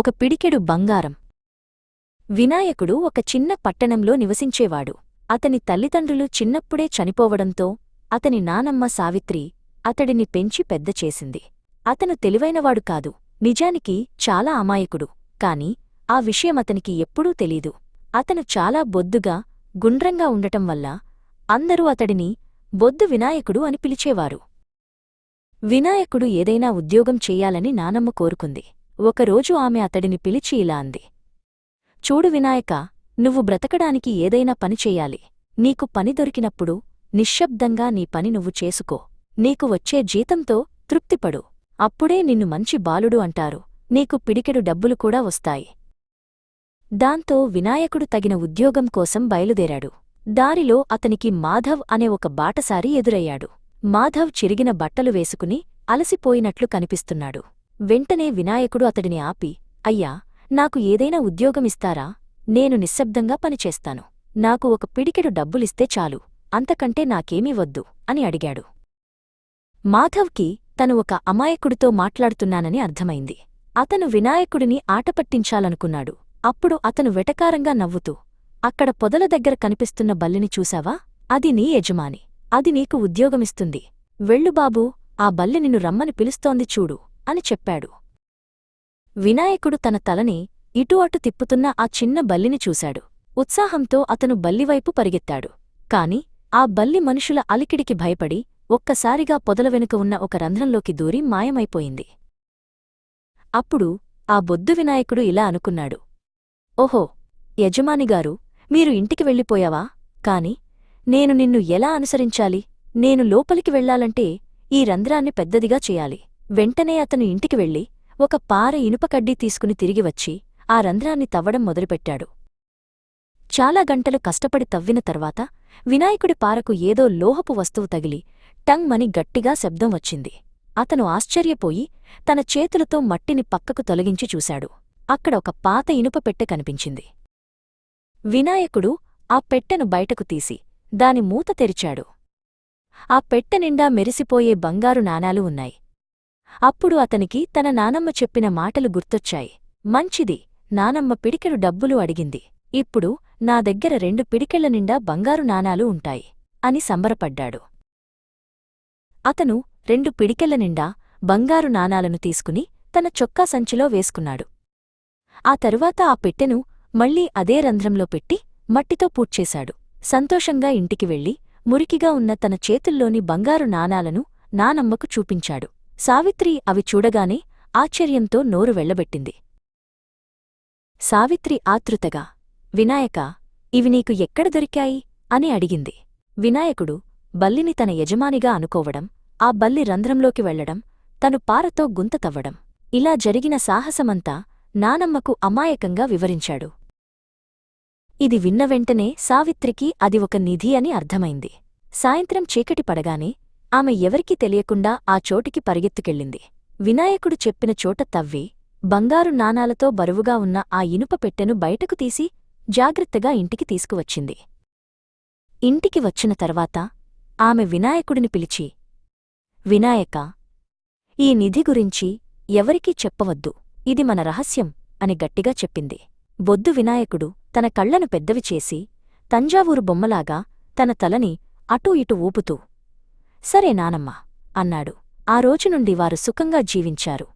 ఒక పిడికెడు బంగారం. వినాయకుడు ఒక చిన్న పట్టణంలో నివసించేవాడు. అతని తల్లిదండ్రులు చిన్నప్పుడే చనిపోవడంతో అతని నానమ్మ సావిత్రి అతడిని పెంచి పెద్ద చేసింది. అతను తెలివైనవాడు కాదు. నిజానికి చాలా అమాయకుడు. కాని ఆ విషయమతనికి ఎప్పుడూ తెలీదు. అతను చాలా బొద్దుగా గుండ్రంగా ఉండటం వల్ల అందరూ అతడిని బొద్దు వినాయకుడు అని పిలిచేవారు. వినాయకుడు ఏదైనా ఉద్యోగం చెయ్యాలని నానమ్మ కోరుకుంది. ఒకరోజు ఆమె అతడిని పిలిచి ఇలా అంది. చూడు వినాయక నువ్వు బ్రతకడానికి ఏదైనా పని చెయ్యాలి నీకు పని దొరికినప్పుడు నిశ్శబ్దంగా నీ పని నువ్వు చేసుకో. నీకు వచ్చే జీతంతో తృప్తిపడు. అప్పుడే నిన్ను మంచి బాలుడు అంటారు. నీకు పిడికెడు డబ్బులు కూడా వస్తాయి. దాంతో వినాయకుడు తగిన ఉద్యోగం కోసం బయలుదేరాడు. దారిలో అతనికి మాధవ్ అనే ఒక బాటసారి ఎదురయ్యాడు. మాధవ్ చిరిగిన బట్టలు వేసుకుని అలసిపోయినట్లు కనిపిస్తున్నాడు. వెంటనే వినాయకుడు అతడిని ఆపి అయ్యా నాకు ఏదైనా ఉద్యోగమిస్తారా? నేను నిశ్శబ్దంగా పనిచేస్తాను. నాకు ఒక పిడికెడు డబ్బులిస్తే చాలు. అంతకంటే నాకేమీ వద్దు అని అడిగాడు. మాధవ్కి తను ఒక అమాయకుడితో మాట్లాడుతున్నానని అర్థమైంది. అతను వినాయకుడిని ఆటపట్టించాలనుకున్నాడు అప్పుడు అతను వెటకారంగా నవ్వుతూ అక్కడ పొదల దగ్గర కనిపిస్తున్న బల్లిని చూశావా? అది నీ యజమాని. అది నీకు ఉద్యోగమిస్తుంది. వెళ్ళు బాబూ ఆ బల్లి నిన్ను రమ్మని పిలుస్తోంది చూడు. అని చెప్పాడు. వినాయకుడు తన తలని ఇటు అటు తిప్పుతున్న ఆ చిన్న బల్లిని చూశాడు. ఉత్సాహంతో అతను బల్లివైపు పరిగెత్తాడు. కాని ఆ బల్లి మనుషుల అలికిడికి భయపడి ఒక్కసారిగా పొదల వెనుక ఉన్న ఒక రంధ్రంలోకి దూరి మాయమైపోయింది. అప్పుడు ఆ బొద్దు వినాయకుడు ఇలా అనుకున్నాడు. ఓహో యజమానిగారు మీరు ఇంటికి వెళ్ళిపోయావా? కాని నేను నిన్ను ఎలా అనుసరించాలి? నేను లోపలికి వెళ్ళాలంటే ఈ రంధ్రాన్ని పెద్దదిగా చేయాలి. వెంటనే అతను ఇంటికి వెళ్ళి ఒక పార ఇనుపకడ్డీ తీసుకుని తిరిగివచ్చి ఆ రంధ్రాన్ని తవ్వడం మొదలుపెట్టాడు. చాలా గంటలు కష్టపడి తవ్విన తర్వాత వినాయకుడి పారకు ఏదో లోహపు వస్తువు తగిలి టంగ్ మని గట్టిగా శబ్దం వచ్చింది. అతను ఆశ్చర్యపోయి తన చేతులతో మట్టిని పక్కకు తొలగించి చూశాడు. అక్కడ ఒక పాత ఇనుప పెట్టె కనిపించింది. వినాయకుడు ఆ పెట్టెను బయటకు తీసి దాని మూత తెరిచాడు. ఆ పెట్టె నిండా మెరిసిపోయే బంగారు నాణాలు ఉన్నాయి. అప్పుడు అతనికి తన నానమ్మ చెప్పిన మాటలు గుర్తొచ్చాయి. మంచిది నానమ్మ పిడికెడు డబ్బులు అడిగింది. ఇప్పుడు నా దగ్గర రెండు పిడికెళ్ళ నిండా బంగారు నాణాలు ఉంటాయి అని సంబరపడ్డాడు. అతను రెండు పిడికెళ్ళ నిండా బంగారు నాణాలను తీసుకుని తన చొక్కా సంచిలో వేసుకున్నాడు. ఆ తరువాత ఆ పెట్టెను మళ్ళీ అదే రంధ్రంలో పెట్టి మట్టితో పూడ్చేశాడు. సంతోషంగా ఇంటికి వెళ్ళి మురికిగా ఉన్న తన చేతుల్లోని బంగారు నాణాలను నానమ్మకు చూపించాడు. సావిత్రి అవి చూడగానే ఆశ్చర్యంతో నోరు వెళ్ళబెట్టింది. సావిత్రి ఆతృతగా వినాయక ఇవి నీకు ఎక్కడ దొరికాయి? అని అడిగింది. వినాయకుడు బల్లిని తన యజమానిగా అనుకోవడం ఆ బల్లి రంధ్రంలోకి వెళ్ళడం తను పారతో గుంత తవ్వడం. ఇలా జరిగిన సాహసమంతా నానమ్మకు అమాయకంగా వివరించాడు. ఇది విన్న వెంటనే సావిత్రికి అది ఒక నిధి అని అర్థమైంది. సాయంత్రం చీకటి పడగానే ఆమె ఎవరికీ తెలియకుండా ఆ చోటికి పరిగెత్తుకెళ్ళింది. వినాయకుడు చెప్పిన చోట తవ్వి బంగారు నాణాలతో బరువుగా ఉన్న ఆ ఇనుప పెట్టెను బయటకు తీసి జాగ్రత్తగా ఇంటికి తీసుకువచ్చింది. ఇంటికి వచ్చిన తర్వాత ఆమె వినాయకుడిని పిలిచి వినాయక ఈ నిధి గురించి ఎవరికీ చెప్పవద్దు. ఇది మన రహస్యం అని గట్టిగా చెప్పింది. బొద్దు వినాయకుడు తన కళ్ళను పెద్దవి చేసి తంజావూరు బొమ్మలాగా తన తలని అటూ ఇటు ఊపుతూ సరే నానమ్మా అన్నాడు. ఆ రోజు నుండి వారు సుఖంగా జీవించారు.